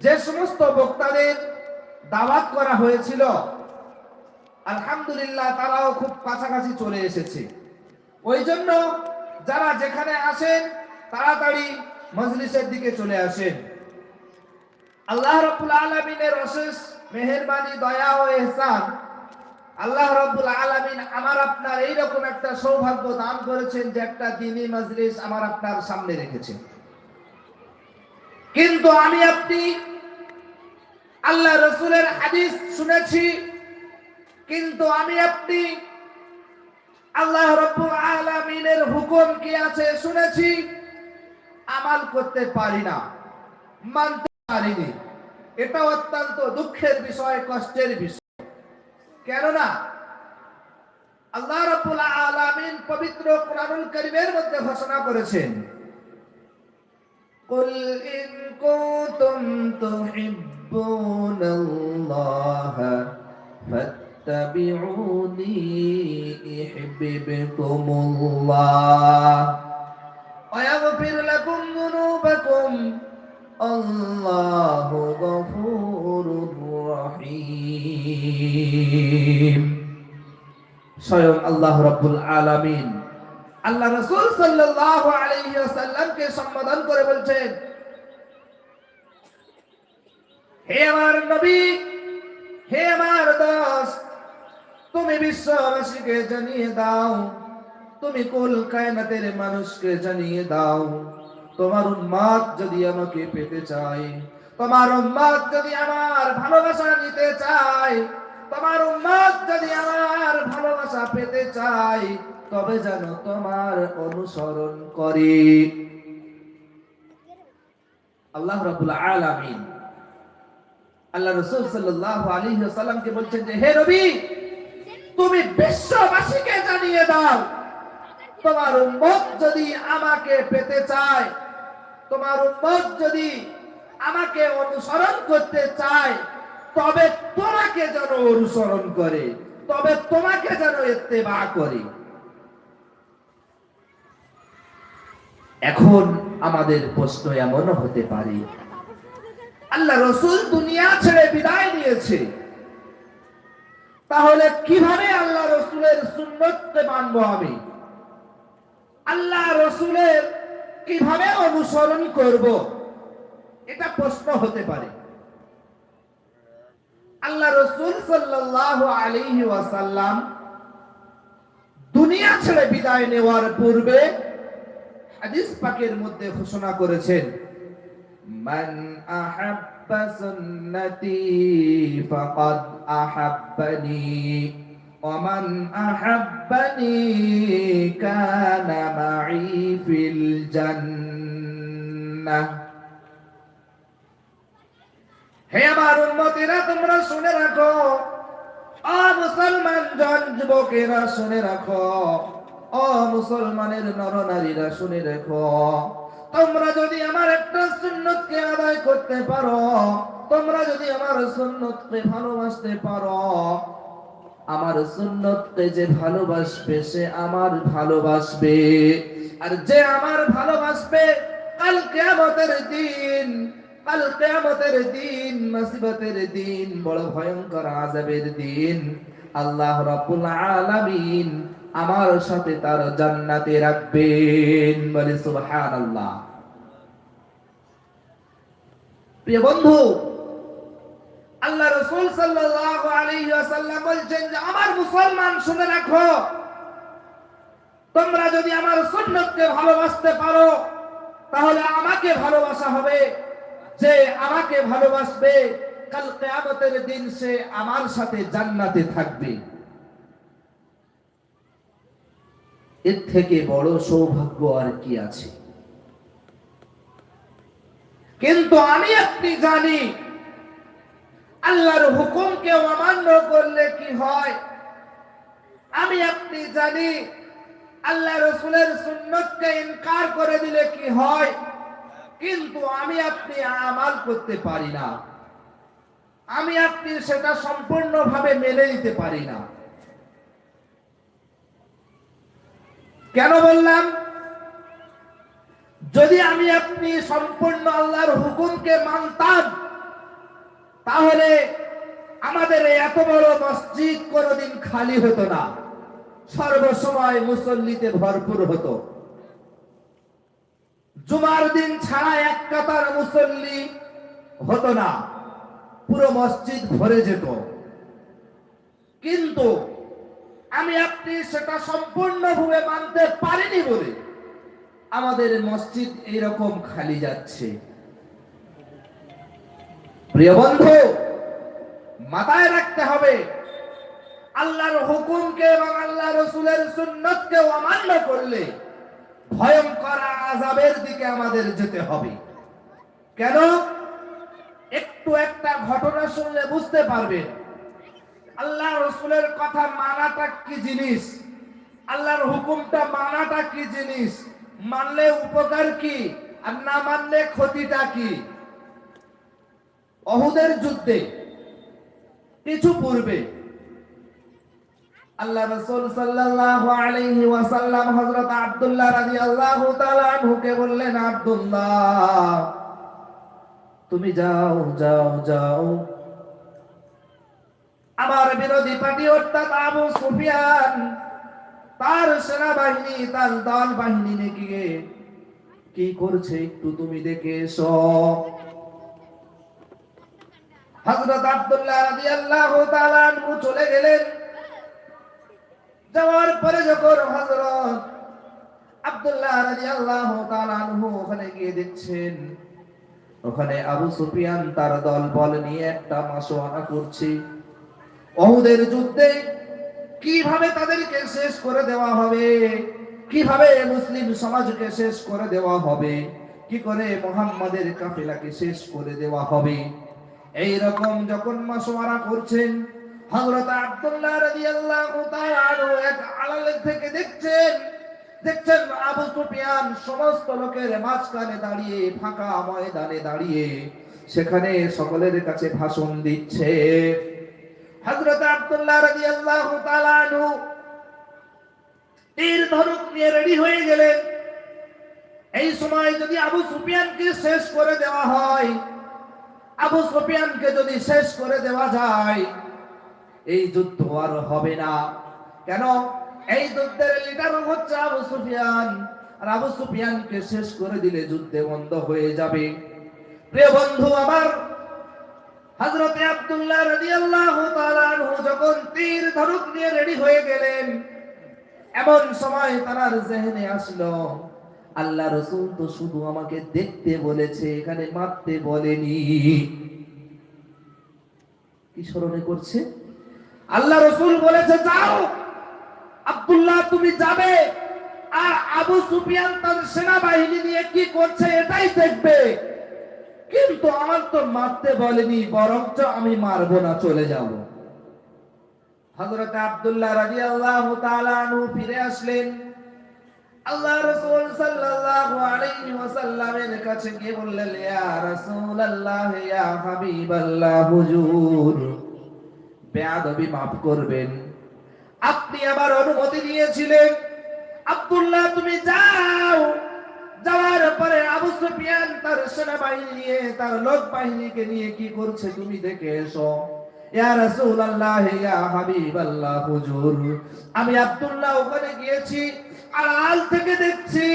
যে সমস্ত বক্তাদের দাওয়াত করা হয়েছিল, আলহামদুলিল্লাহ তারাও খুব কাছাকাছি চলে এসেছে। ওই জন্য যারা যেখানে আসেন, তাড়াতাড়ি মজলিসের দিকে চলে আসেন। আল্লাহ রব্বুল আলমিনের অশেষ মেহেরবানি, দয়া ও এহসান আল্লাহ রব্বুল আলমিন আমার আপনার এইরকম একটা সৌভাগ্য দান করেছেন যে একটা দিনই মজলিস আমার আপনার সামনে রেখেছেন। কিন্তু আমি আপনি আল্লাহ রসুলের হাদিস শুনেছি, কিন্তু আমি আপনি আল্লাহ রব্বুল আলমিনের হুকুম কি আছে শুনেছি? আমাল করতে পারি না, মানতে পারিনি। এটা অত্যন্ত দুঃখের বিষয়, কষ্টের বিষয়। কেননা আল্লাহ রাব্বুল আলামিন পবিত্র কোরআনুল কারীমের মধ্যে ঘোষণা করেছেন قل إن كنتم تحبون الله فاتبعوني يحببكم الله ويغفر لكم ذنوبكم الله غفور رحيم স্বয়ং আল্লাহ রাব্বুল আলামিন আল্লাহ রাসূল ওয়াসাল্লামকে সম্বোধন করে বলছেন, হে আমার নবী, হে আমার দাস, তুমি বিশ্ববাসীকে জানিয়ে দাও, তুমি কুল কায়নাতের মানুষকে জানিয়ে দাও, তোমার উন্মাদ যদি আমাকে পেতে চায়, তোমার উন্মাদ যদি আমার ভালোবাসা নিতে চায়, তোমার উন্মাদ যদি আমার ভালোবাসা পেতে চায় তবে যেন তোমার অনুসরণ করে? আল্লাহ রাব্বুল আলামিন আল্লাহ রাসূল সাল্লাল্লাহু আলাইহি ওয়াসাল্লামকে বলছেন যে, হে নবী, তুমি বিশ্ববাসীকে জানিয়ে দাও, তোমার উম্মত যদি আমাকে পেতে চায়, তোমার উম্মত যদি আমাকে অনুসরণ করতে চায়, তবে তোমাকে যেন অনুসরণ করে, তবে তোমাকে যেন ইত্তেবা করে। এখন আমাদের প্রশ্ন এমনও হতে পারে। আল্লাহ রসুল দুনিয়া ছেড়ে বিদায় নিয়েছে। তাহলে কীভাবে আল্লাহ রসুলের সুন্নতকে মানবো আমি? আল্লাহ রসুলের কীভাবে অনুসরণ করব? এটা প্রশ্ন হতে পারে। আল্লাহ রসুল সাল্লাল্লাহু আলাইহি ওয়াসাল্লাম দুনিয়া ছেড়ে বিদায় নেওয়ার পূর্বে হাদিস পাকের মধ্যে ঘোষণা করেছেন মান আহাব্বা সুন্নতি ফাকাদ আহাব্বানি ومن أحبني كان معي في الجنة হে আমার উন্মতিরা তোমরা শুনে রাখো অ মুসলমান জন যুবকেরা শুনে রাখো ও মুসলমানের নরনারীরা শুনে রেখো। তোমরা যদি আমার একটা সুন্নতকে আদায় করতে পারো, তোমরা যদি আমার সুন্নতকে ভালোবাসতে পারো, আমার সুন্নতকে যে ভালোবাসবে, সে আমার ভালোবাসবে। আর যে আমার ভালোবাসবে, কাল কিয়ামতের দিন, কাল কিয়ামতের দিন, মুসিবতের দিন, বড় ভয়ঙ্কর আযাবের দিন, আল্লাহ রাব্বুল আলামিন আমার সাথে তার জান্নাতে রাখবেন বলে সুবহানাল্লাহ। প্রিয় বন্ধু, আল্লাহ রসুল ওয়াসাল্লাম বলছেন যে, আমার মুসলমান শুনে রাখো। তোমরা যদি আমার সুন্নতকে ভালোবাসতে পারো, তাহলে আমাকে ভালোবাসা হবে। যে আমাকে ভালোবাসবে, কাল কিয়ামতের দিন সে আমার সাথে জান্নাতে থাকবে। এর থেকে বড় সৌভাগ্য আর কি আছে? কিন্তু আমি আপনি জানি, আল্লাহর হুকুমকে অমান্য করলে কি হয়? আমি আপনি জানি, আল্লাহ রসুলের সুন্নতকে ইনকার করে দিলে কি হয়? কিন্তু আমি আপনি আমাল করতে পারি না। আমি আপনি সেটা সম্পূর্ণভাবে মেনে নিতে পারি না। কেন বললাম? যদি আমি আপনি সম্পূর্ণ আল্লাহর হুকুমকে মানতাম, তাহলে আমাদের এত বড় মসজিদ কোনোদিন খালি হতো না। সর্বসময় মুসল্লিতে ভরপুর হতো। জুমার দিন ছাড়া এক কাতার মুসল্লি হতো না। পুরো মসজিদ ভরে যেত। কিন্তু আমি আপনি সেটা সম্পূর্ণভাবে মানতে পারিনি বলে আমাদের মসজিদ এইরকম খালি যাচ্ছে। প্রিয় বন্ধু, মাথায় রাখতে হবে, আল্লাহর হুকুমকে এবং আল্লাহ রসুলের সুন্নতকে অমান্য করলে ভয়ঙ্কর আজাবের দিকে আমাদের যেতে হবে। কেন? একটু একটা ঘটনা শুনলে বুঝতে পারবেন। আল্লাহ রসুলের কথা মানাটা কি জিনিস? আল্লাহর হুকুমটা মানাটা কি জিনিস? মানলে উপকার কি আর না মানলে ক্ষতিটা কি? অহুদের যুদ্ধে, কিছু পূর্বে, আল্লাহ রসুল সাল্লাল্লাহু আলাইহি ওয়াসাল্লাম হযরত আব্দুল্লাহ রাদিয়াল্লাহু তাআলা আনহুকে বললেন, আব্দুল্লাহ, তুমি যাও যাও যাও। আমার বিরোধী পার্টি অর্থাৎ আবু সুফিয়ান। তার সেনাবাহিনী, তার দল বাহিনী নিয়ে কি করছে একটু তুমি দেখে আব্দুল্লাহ চলে গেলেন। যাওয়ার পরে যখন আব্দুল্লাহ ওখানে গিয়ে দেখছেন, ওখানে আবু সুফিয়ান তার দল বল নিয়ে একটা মাসোয়ানা করছে। অহুদের যুদ্ধে কীভাবে তাদেরকে শেষ করে দেওয়া হবে? কীভাবে মুসলিম সমাজকে শেষ করে দেওয়া হবে? কি করে মোহাম্মদের কাফেলাকে শেষ করে দেওয়া হবে? এই রকম যখন মাসোয়ারা করছেন, হযরত আব্দুল্লাহ রাদিয়াল্লাহু তাআলা এক আড়াল থেকে দেখছেন দেখছেন আবু সুফিয়ান সমস্ত লোকের মাঝখানে দাঁড়িয়ে, ফাঁকা ময়দানে দাঁড়িয়ে, সেখানে সকলের কাছে ভাষণ দিচ্ছে। হযরত আব্দুল্লাহ রাদিয়াল্লাহু তাআলা আনহু তীর ধনুক নিয়ে রেডি হয়ে গেলেন। এই সময় যদি আবু সুফিয়ানকে শেষ করে দেওয়া হয়, আবু সুফিয়ানকে যদি শেষ করে দেওয়া যায়, এই যুদ্ধ আর হবে না। কেন? এই যুদ্ধের লিডার হচ্ছে আবু সুফিয়ান। আর আবু সুফিয়ানকে শেষ করে দিলে যুদ্ধে বন্ধ হয়ে যাবে। প্রিয় বন্ধু, আমার হযরতে আব্দুল্লাহ তাআলা আনহু যখন তীর ধনুক নিয়ে রেডি হয়ে গেলেন, এমন সময় তার জেহেনে আসলো। আল্লাহ রসুল তো শুধু আমাকে দেখতে বলেছে, এখানে মারতে বলেনি। কি স্মরণে করছে? আল্লাহ রসুল বলেছে, যাও, আব্দুল্লাহ, তুমি যাবে। আর আবু সুফিয়ান তার সেনাবাহিনী নিয়ে কি করছে এটাই দেখবে। কিন্তু আমার তো মারতে বলেনি, বরঞ্চ আমি মারবো না, চলে যাব। হযরত আব্দুল্লাহ তাআলা আনহু ফিরে আসলেন। আল্লাহ রাসূল সাল্লাল্লাহু আলাইহি ওয়াসাল্লামের কাছে গিয়ে বললেন, ইয়া রাসূলুল্লাহ, ইয়া হাবিবাল্লাহ, হুজুর, বেয়াদবি মাফ করবেন। আপনি আবার অনুমতি দিয়েছিলেন আব্দুল্লাহ, তুমি যাও। যাওয়ার পরে আবু সুফিয়ান তার সেনাবাহিনী নিয়ে, তার লোক বাহিনীকে নিয়ে কি করছে তুমি দেখে এসো। আমি আব্দুল্লাহ, ওখানে গিয়েছি। আড়াল থেকে দেখছি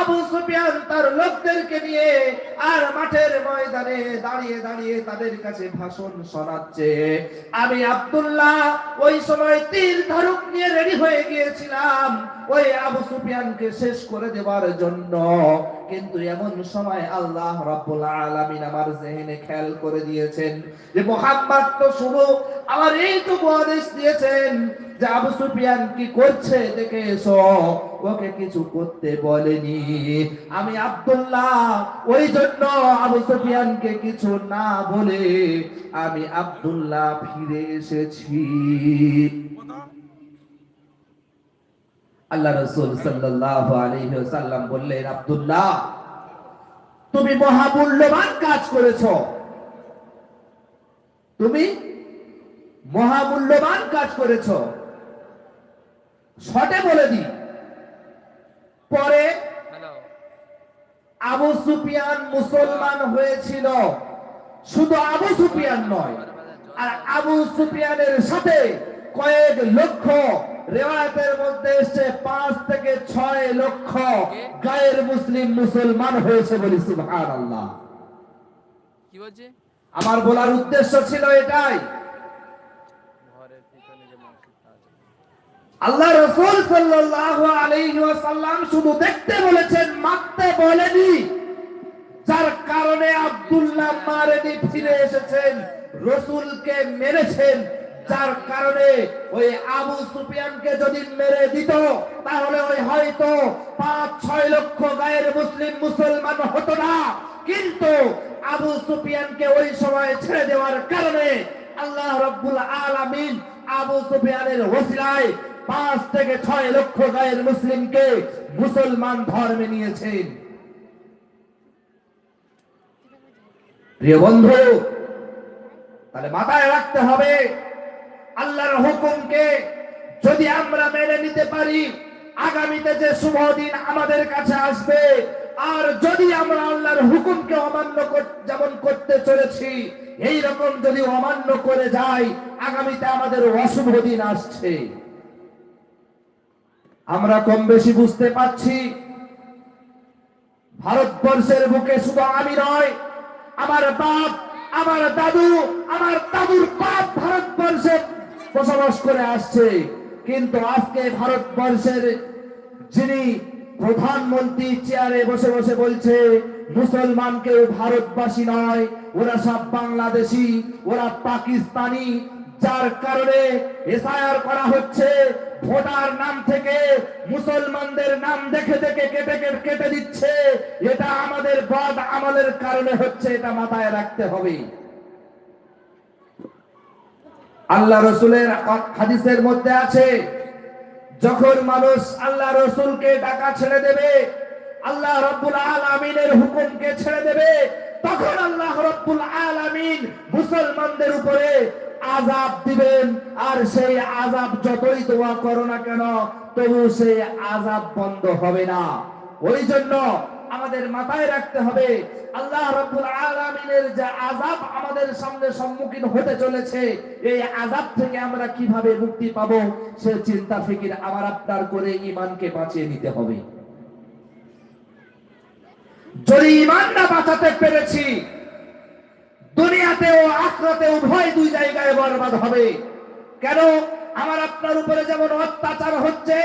আবু সুফিয়ান তার লোকদেরকে নিয়ে আর মাঠের ময়দানে দাঁড়িয়ে দাঁড়িয়ে তাদের কাছে ভাষণ শোনাচ্ছে। আমি আব্দুল্লাহ, ওই সময় তীর ধনুক নিয়ে রেডি হয়ে গিয়েছিলাম। ওই আবু সুফিয়ানকে শেষ করে দেওয়ার জন্য। কিন্তু এমন সময় আল্লাহ রাব্বুল আলামিন আমার জেহেনে খেয়াল করে দিয়েছেন যে, মোহাম্মদ তো শুধু আমার এইটুকু আদেশ দিয়েছেন যে আবু সুফিয়ান কি করছে? দেখে এসো, ওকে কিছু করতে বলেনি। আমি আব্দুল্লাহ, ওই জন্য আবু সুফিয়ানকে কিছু না বলে আমি আব্দুল্লাহ ফিরে এসেছি। আল্লাহ রসুল সাল্লাল্লাহু আলাইহি ওয়াসাল্লাম বললেন, আব্দুল্লাহ, তুমি মহামূল্যবান কাজ করেছ। তুমি মহামূল্যবান কাজ করেছ। শটে বলে দি পরে আবু সুফিয়ান মুসলমান হয়েছিল। শুধু আবু সুফিয়ান নয় আর আবু সুফিয়ানের সাথে কয়েক লক্ষ রেওয়ায়তের মধ্যে এসছে পাঁচ থেকে ছয় লক্ষ গায়ের মুসলিম মুসলমান হয়েছে বলি সুবহান আল্লাহ কি বলছে? আমার বলার উদ্দেশ্য ছিল এটাই ঘরের পিছনে যে মসজিদটা আছে আল্লাহ রসুল ওয়াসাল্লাম শুধু দেখতে বলেছেন, মারতে বলেনি। যার কারণে আব্দুল্লাহ মারেনি, ফিরে এসেছেন, রসুলকে মেরেছেন। যার কারণে ওই আবু সুফিয়ানকে যদি মেরে দিত, তাহলে ওই হয়তো পাঁচ, ছয় লক্ষ গায়ের মুসলিম মুসলমান হতো না। কিন্তু আবু সুফিয়ানকে ওই সময় ছেড়ে দেওয়ার কারণে আল্লাহ রব্বুল আলামিন আবু সুফিয়ানের ওসিলায় পাঁচ থেকে ছয় লক্ষ গায়ের মুসলিমকে মুসলমান ধর্মে নিয়েছেন প্রিয় বন্ধু, তাহলে মাথায় রাখতে হবে, আল্লাহর হুকুমকে যদি আমরা মেনে নিতে পারি, আগামীতে যে শুভ দিন আমাদের কাছে আসবে, আর যদি আমরা আল্লাহর হুকুমকে অমান্য যেমন করতে চলেছি এই রকম যদি অমান্য করে যাই, আগামীতে আমাদের অশুভ দিন আসছে। আমরা কম বেশি বুঝতে পারছি, ভারতবর্ষের বুকে শুধু আমি নয়, আমার বাপ, আমার দাদু, আমার দাদুর বাপ ভারতবর্ষে বসবাস করে আসছে। কিন্তু আজকে ভারতবর্ষের যিনি প্রধানমন্ত্রী চেয়ারে বসে বসে বলছে মুসলমান কেউ ভারতবাসী নয়, ওরা সব বাংলাদেশি, ওরা পাকিস্তানি, যার কারণে এসআইআর করা হচ্ছে ভোটার নাম থেকে মুসলমানদের নাম দেখে দেখে কেটে কেটে দিচ্ছে। এটা আমাদের বদ আমলের কারণে হচ্ছে, এটা মাথায় রাখতে হবে। আল্লাহ রসুলের হাদিসের মধ্যে আছে, যখন মানুষ আল্লাহ রসুলকে ডাকা ছেড়ে দেবে, আল্লাহ রব্বুল আলামিনের হুকুমকে ছেড়ে দেবে, তখন আল্লাহ রব্বুল আলামিন মুসলমানদের উপরে আজাব দিবেন, আর সেই আজাব যতই দোয়া করো না কেন, তবু সেই আজাব বন্ধ হবে না। ওই জন্য আমাদের মাথায় রাখতে হবে, আল্লাহ রব্বুল আলামিনের যে আজাব আমাদের সামনে সম্মুখীন হতে চলেছে, এই আজাব থেকে আমরা কীভাবে মুক্তি পাবো, সে চিন্তা, ফিকির আমার আপনার করে ইমানকে বাঁচিয়ে নিতে হবে। যদি ইমান না বাঁচাতে পেরেছি দুনিয়াতে ও আখরাতে উভয় দুই জায়গায় বরবাদ হবে। কেন? আমার আপনার উপরে যেমন অত্যাচার হচ্ছে,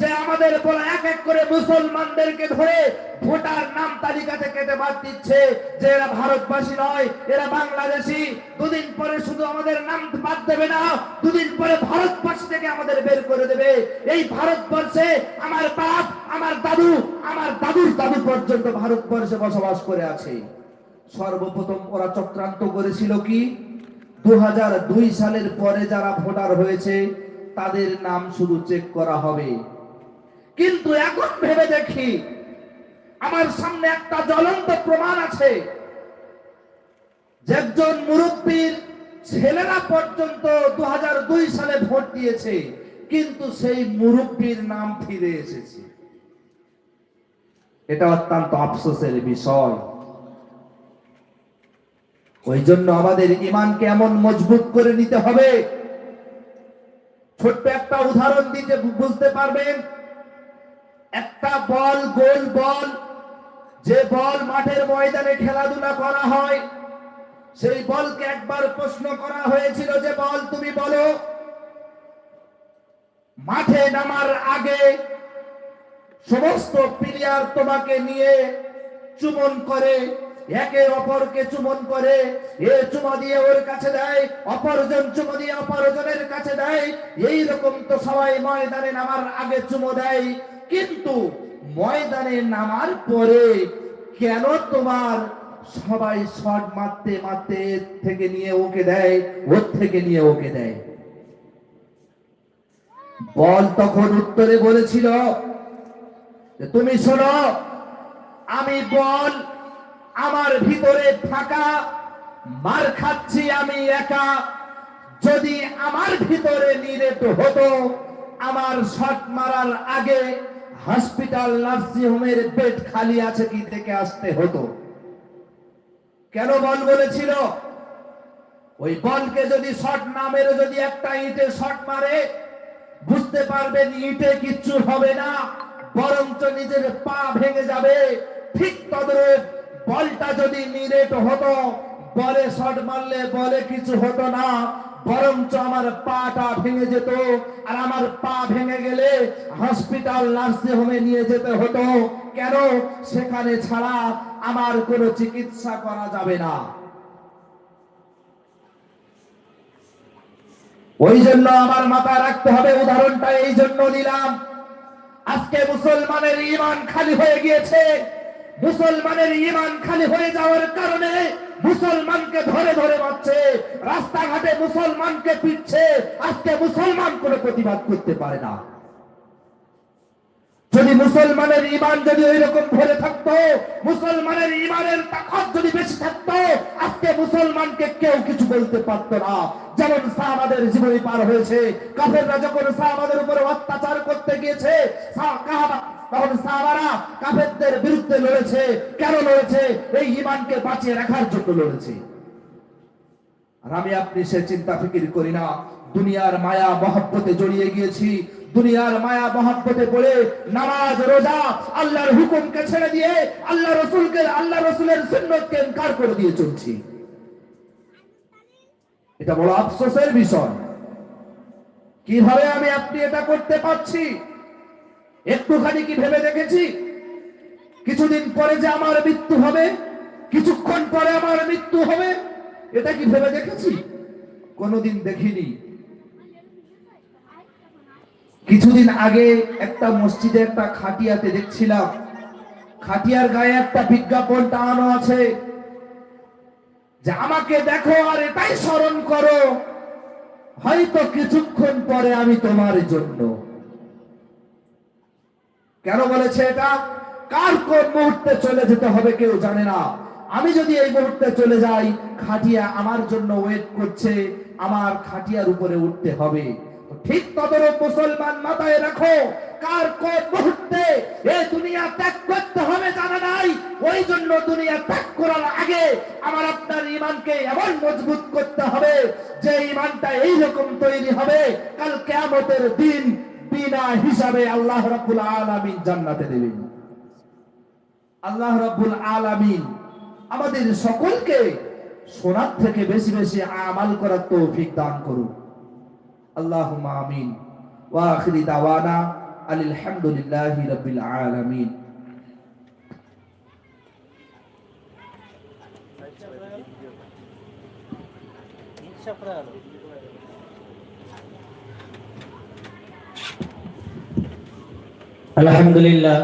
যে আমাদের বলা এক এক করে মুসলমানদেরকে ধরে ভোটার নাম তালিকা থেকে বাদ দিচ্ছে, যে এরা ভারতবাসী নয়, এরা বাংলাদেশি। দুদিন পরে শুধু আমাদের নাম বাদ দেবে না, দুদিন পরে ভারতবর্ষ থেকে আমাদের বের করে দেবে। এই ভারতবর্ষে আমার বাপ, আমার দাদু, আমার দাদুর দাদু পর্যন্ত ভারতবর্ষে বসবাস করে আছে। সর্বপ্রথম ওরা চক্রান্ত করেছিল কি? দু হাজার দুই সালের পরে যারা ভোটার হয়েছে, তাদের নাম শুধু চেক করা হবে। কিন্তু এখন ভেবে দেখি, আমার সামনে একটা জ্বলন্ত প্রমাণ আছে। একজন মুরব্বীর ছেলেরা পর্যন্ত দু হাজার দুই সালে ভোট দিয়েছে, কিন্তু সেই মুরব্বীর নাম ফিরে এসেছে। এটা অত্যন্ত আফসোসের বিষয়। ওই জন্য আমাদের ইমানকে এমন মজবুত করে নিতে হবে। ছোট্ট একটা উদাহরণ দিতে বুঝতে পারবেন? একটা বল, গোল বল, যে বল মাঠের ময়দানে খেলাধুলা করা হয়, সেই বলকে একবার প্রশ্ন করা হয়েছিল যে, বল, তুমি বলো, মাঠে নামার আগে সমস্ত প্লেয়ার তোমাকে নিয়ে চুমন করে একে অপরকে চুমন করে। এ চুমা দিয়ে ওর কাছে দেয়, অপরজন চুমো দিয়ে অপরজনের কাছে দেয়। এই রকম তো সবাই ময়দানে নামার আগে চুমো দেয়। কিন্তু ময়দানে নামার পরে কেন তোমার সবাই শট মারতে মারতে থেকে নিয়ে ওকে দেয়, ওর থেকে নিয়ে ওকে দেয়? বল তখন উত্তরে বলেছিল, তুমি শোনো, আমি বল আমার ভিতরে থাকা, মার খাচ্ছি আমি একা। যদি আমার ভিতরে নিরেট হতো, আমার শট মারার আগে হসপিটাল নার্সিং হোমের বেড খালি আছে কি থেকে আসতে হতো? কেন বল বলেছিল? ওই বলকে যদি শট না মেরে যদি একটা ইটে শট মারে, বুঝতে পারবেন ইটে কিচ্ছু হবে না, বরঞ্চ নিজের পা ভেঙে যাবে। ঠিক তদরূপ বলটা যদি নিরেট হতো, বলে শট মারলে বলে কিছু হতো না, বরঞ্চ আমার পাটা ভেঙে যেত। আর আমার পা ভেঙে গেলে হসপিটাল নার্সিং হোমে নিয়ে যেতে হতো। কেন? সেখানে ছাড়া আমার কোনো চিকিৎসা করা যাবে না। ওই জন্য আমার মাথায় রাখতে হবে, উদাহরণটা এই জন্য দিলাম আজকে মুসলমানের ইমান খালি হয়ে গিয়েছে। মুসলমানের ইমান খালি হয়ে যাওয়ার কারণে মুসলমানকে ধরে ধরে মারছে, রাস্তাঘাটে মুসলমানকে পিটছে, আজকে মুসলমান কোনো প্রতিবাদ করতে পারে না। যদি মুসলমানের ইমান যদি ওই রকম ভরে থাকতো, মুসলমানের ইমানের তাকত যদি বেশি থাকতো, আজকে মুসলমানকে কেউ কিছু বলতে পারতো না। যেমন সাহাবাদের জীবনী পার হয়েছে, কাফেররা যখন সাহাবাদের উপরে অত্যাচার করতে গিয়েছে তখন সাহাবারা কাফেরদের বিরুদ্ধে লড়েছে। কেন লড়েছে? এই ইমানকে বাঁচিয়ে রাখার জন্য লড়েছে। আর আমি আপনি সে চিন্তা ফিকির করি না। দুনিয়ার মায়া মহব্বতে জড়িয়ে গিয়েছি। দুনিয়ার মায়া মহব্বতে পড়ে নামাজ, রোজা আল্লাহর হুকুমকে ছেড়ে দিয়ে আল্লাহ রসুলকে, আল্লাহ রসুলের সুন্নতকে ইনকার করে দিয়ে চলছি। এটা বড় আফসোসের বিষয়। কীভাবে আমি আপনি এটা করতে পারছি? একটুখানি কি ভেবে দেখেছি? কিছুদিন পরে যে আমার মৃত্যু হবে, কিছুক্ষণ পরে আমার মৃত্যু হবে, এটা কি ভেবে দেখেছি? কোনোদিন দেখিনি। কিছুদিন আগে একটা মসজিদে একটা খাটিয়াতে দেখছিলাম। খাটিয়ার গায়ে একটা বিজ্ঞাপন টাঙানো আছে। যে আমাকে দেখো আর এটাই স্মরণ করো। হয়তো কিছুক্ষণ পরে আমি তোমার জন্য কেন বলেছে এটা? কার কোন মুহূর্তে চলে যেতে হবে কেউ জানে না। আমি যদি এই মুহূর্তে চলে যাই, খাটিয়া আমার জন্য ওয়েট করছে, আমার খাটিয়ার উপরে উঠতে হবে। ঠিক তদরূপ মুসলমান মাথায় রাখো, কার কোন মুহূর্তে এই দুনিয়া ত্যাগ করতে হবে জানা নাই। ওই জন্য দুনিয়া ত্যাগ করার আগে আমার আপনার ইমানকে এমন মজবুত করতে হবে, যে ইমানটা এইরকম তৈরি হবে, কাল কেয়ামতের দিন বিনা হিসাবে আল্লাহ রাব্বুল আলামিন জান্নাতে দেবেন আল্লাহ রাব্বুল আলামিন আমাদের সকলকে সোনার থেকে বেশি বেশি আমাল করার তৌফিক দান করুন। আল্লাহুম্মা আমিন। ওয়া আখিরি দাওয়ানা আলহামদুলিল্লাহি রাব্বিল আলামিন। করে আলো আলহামদুলিল্লাহ